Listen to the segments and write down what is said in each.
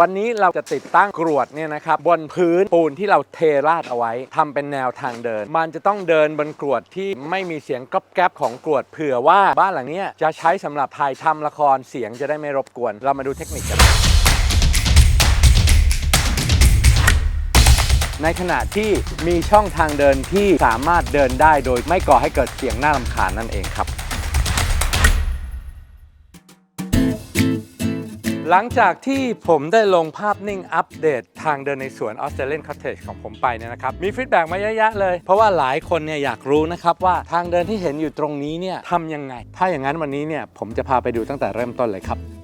วันนี้เราจะติดตั้งกรวดเนี่ยนะครับบนพื้นปูนที่เราเทราดเอาไว้ทำเป็นแนวทางเดิน มันจะต้องเดินบนกรวดที่ไม่มีเสียงก๊อบแก๊บของกรวดเผื่อว่าบ้านหลังนี้จะใช้สำหรับถ่ายทำละครเสียงจะได้ไม่รบกวน เรามาดูเทคนิคกันในขณะที่มีช่องทางเดินที่สามารถเดินได้โดยไม่ก่อให้เกิดเสียงน่ารำคาญนั่นเองครับ หลังจากที่ผมได้ลงภาพนิ่งอัปเดตทางเดินในสวนออสเตรเลียนคอตเทจของผมไปเนี่ยนะครับ มีฟีดแบ็กมาเยอะแยะเลย เพราะว่าหลายคนเนี่ยอยากรู้นะครับว่าทางเดินที่เห็นอยู่ตรงนี้เนี่ยทำยังไง ถ้าอย่างนั้นวันนี้เนี่ยผมจะพาไปดูตั้งแต่เริ่มต้นเลยครับ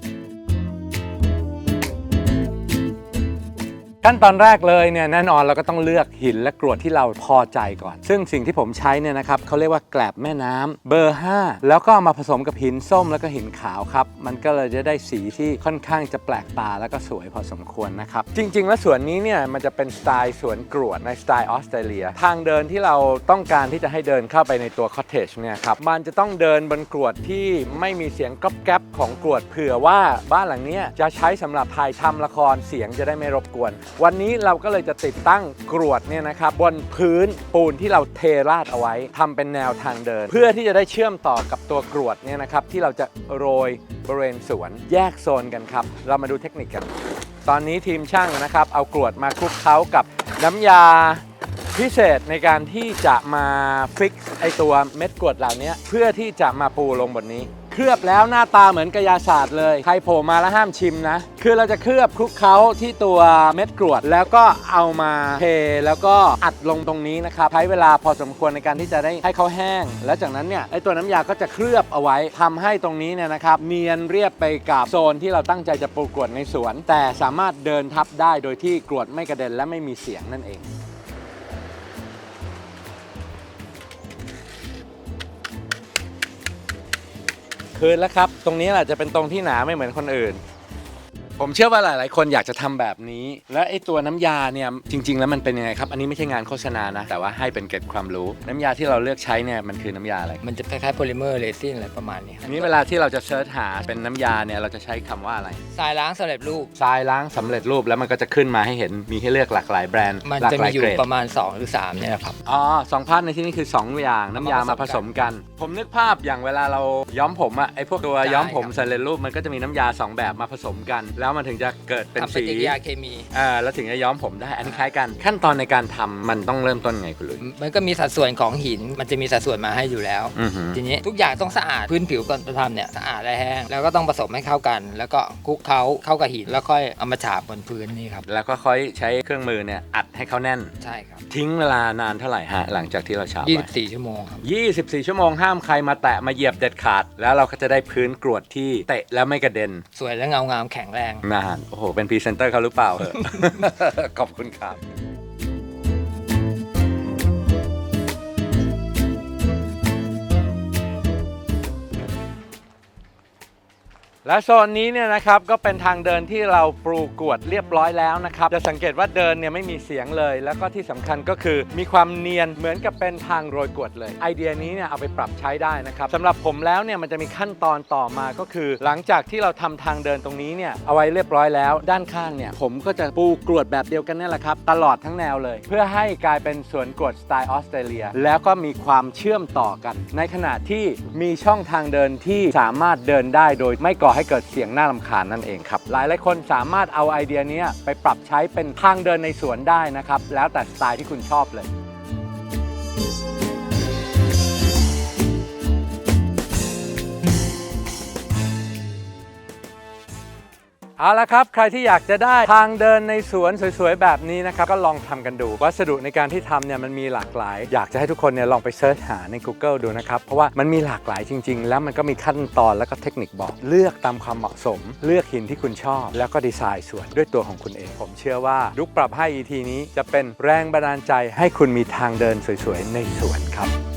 ขั้นตอนแรกเลยเนี่ยแน่นอนเราก็ต้องเลือกหินและกรวดที่เราพอใจก่อน ซึ่งสิ่งที่ผมใช้เนี่ยนะครับเขาเรียกว่าแกลบแม่น้ำเบอร์ 5 แล้วก็มาผสมกับหินส้มแล้วก็หินขาวครับ มันก็เลยจะได้สีที่ค่อนข้างจะแปลกตาแล้วก็สวยพอสมควรนะครับ จริง ๆ แล้วสวนนี้เนี่ยมันจะเป็นสไตล์สวนกรวดในสไตล์ออสเตรเลีย ทางเดินที่เราต้องการที่จะให้เดินเข้าไปในตัวคอ t เทจเนี่ยครับมันจะต้องเดินบนกรวดที่ไม่มีเสียงก๊อบแก๊บของกรวดเผื่อว่าบ้านหลังเนี้ยจะใช้สำหรับถ่ายทำละครเสียงจะได้ไม่รบกวนวันนี้เราก็เลยจะติดตั้งกรวดเนี่ยนะครับบนพื้นปูนที่เราเทราดเอาไว้ทำเป็นแนวทางเดิน เพื่อที่จะได้เชื่อมต่อกับตัวกรวดเนี่ยนะครับที่เราจะโรยบริเวณสวนแยกโซนกันครับ เรามาดูเทคนิคกัน ตอนนี้ทีมช่างนะครับ เอากรวดมาคลุกเคล้ากับน้ำยา พิเศษในการที่จะมาฟิกไอตัวเม็ดกรวดเหล่านี้เพื่อที่จะมาปูลงบนนี้ ลือบแล้วหน้าตาเหมือนกระยาศาสตร์เลยใครโผล่มาแล้วห้ามชิมนะ คือเราจะเคลือบคลุกเคล้าที่ตัวเม็ดกรวด แล้วก็เอามาเทแล้วก็อัดลงตรงนี้นะครับใช้เวลาพอสมควรในการที่จะได้ให้เขาแห้ง แล้วจากนั้นเนี่ยไอตัวน้ำยาก็จะเคลือบเอาไว้ทำให้ตรงนี้เนี่ยนะครับเนียนเรียบไปกับโซนที่เราตั้งใจจะปลูกกรวดในสวน แต่สามารถเดินทับได้โดยที่กรวดไม่กระเด็นและไม่มีเสียงนั่นเอง คืนแล้วครับ ตรงนี้แหละจะเป็นตรงที่หนาไม่เหมือนคนอื่น ผมเชื่อว่าหลาย ๆ คนอยากจะทำแบบนี้ และไอ้ตัวน้ำยาเนี่ยจริง ๆ แล้วมันเป็นยังไงครับ อันนี้ไม่ใช่งานโฆษณานะ แต่ว่าให้เป็นเกร็ดความรู้ น้ำยาที่เราเลือกใช้เนี่ยมันคือน้ำยาอะไร มันจะคล้ายๆโพลิเมอร์เรซินอะไรประมาณนี้คอัรับนนี้เวลาที่เราจะเซิร์ชหาเป็นน้ำยาเนี่ยเราจะใช้คำว่าอะไร ทรายล้างสำเร็จรูป ทรายล้างสำเร็จรูปแล้วมันก็จะขึ้นมาให้เห็นมีให้เลือกหลากหลายแบรนด์มันหลากจะหมีลายอยู่เกรดประมาณ 2 หรือ 3 เนี่ยนะครับ อ๋อสองพาร์ทในที่นี้คือ 2 อย่างน้ำยามาผสมกัน ผมนึกภาพอย่างเวลาเราย้อมผมอะไอพวกตัวใช่ย้อมผมครับ สำเร็จรูปมันก็จะมีน้ำยา 2 แบบมาผสมกัน แล้วมันถึงจะเกิดเป็นทำปสีฏิกิริยาเคมี อ่าแล้วถึงจะย้อมผมได้อันนี้คล้ายกัน ขั้นตอนในการทำมันต้องเริ่มต้นไงคุณลุยมันก็มีสัดส่วนของหิน มันจะมีสัดส่วนมาให้อยู่แล้ว อือหือทีนี้ทุกอย่างต้องสะอาดพื้นผิวก่อนจะทำเนี่ยสะอาดและแห้ง แล้วก็ต้องผสมให้เข้ากัน แล้วก็คลุกเคล้าเข้ากับหิน แล้วค่อยเอามาฉาบบนพื้นนี่ครับ แล้วก็ค่อยใช้เครื่องมือเนี่ยอัดให้เขาแน่น ใช่ครับ ทิ้งเวลานานเท่าไหร่ฮะหลังจากที่เราฉาบไป 24 ชั่วโมงครับ 24 ชั่วโมงห้ามใครมาแตะมาเหยียบเด็ดขาด แล้วเราก็จะได้พื้นกรวดที่เตะแล้วไม่กระเด็น สวยและเงางามแข็งแรงนาน โอ้โห เป็นพรีเซนเตอร์เขาหรือเปล่าเหอะ ขอบคุณครับ และโซนนี้เนี่ยนะครับก็เป็นทางเดินที่เราปลูกกวดเรียบร้อยแล้วนะครับ จะสังเกตว่าเดินเนี่ยไม่มีเสียงเลย แล้วก็ที่สำคัญก็คือมีความเนียนเหมือนกับเป็นทางโรยกวดเลย ไอเดียนี้เนี่ยเอาไปปรับใช้ได้นะครับสำหรับผมแล้วเนี่ยมันจะมีขั้นตอนต่อมาก็คือ หลังจากที่เราทำทางเดินตรงนี้เนี่ยเอาไว้เรียบร้อยแล้ว ด้านข้างเนี่ยผมก็จะปูกรวดแบบเดียวกันนี่แหละครับตลอดทั้งแนวเลย เพื่อให้กลายเป็นสวนกวดสไตล์ออสเตรเลีย แล้วก็มีความเชื่อมต่อกัน ในขณะที่มีช่องทางเดินที่สามารถเดินได้โดยไม่ก่อให้เกิดเสียงน่าลำคาญนั่นเองครับ หลายหลายคนสามารถเอาไอเดียนี้ไปปรับใช้เป็นทางเดินในสวนได้นะครับ แล้วแต่สไตล์ที่คุณชอบเลย เอาละครับ ใครที่อยากจะได้ทางเดินในสวนสวยๆ แบบนี้นะครับ ก็ลองทำกันดู วัสดุในการที่ทำเนี่ยมันมีหลากหลาย อยากจะให้ทุกคนเนี่ยลองไปเซิร์ชหาใน Google ดูนะครับ เพราะว่ามันมีหลากหลายจริง ๆ แล้วมันก็มีขั้นตอนแล้วก็เทคนิคบอก เลือกตามความเหมาะสม เลือกหินที่คุณชอบ แล้วก็ดีไซน์สวนด้วยตัวของคุณเอง ผมเชื่อว่าลุกปรับให้ ET นี้จะเป็นแรงบันดาลใจให้คุณมีทางเดินสวยๆ ในสวนครับ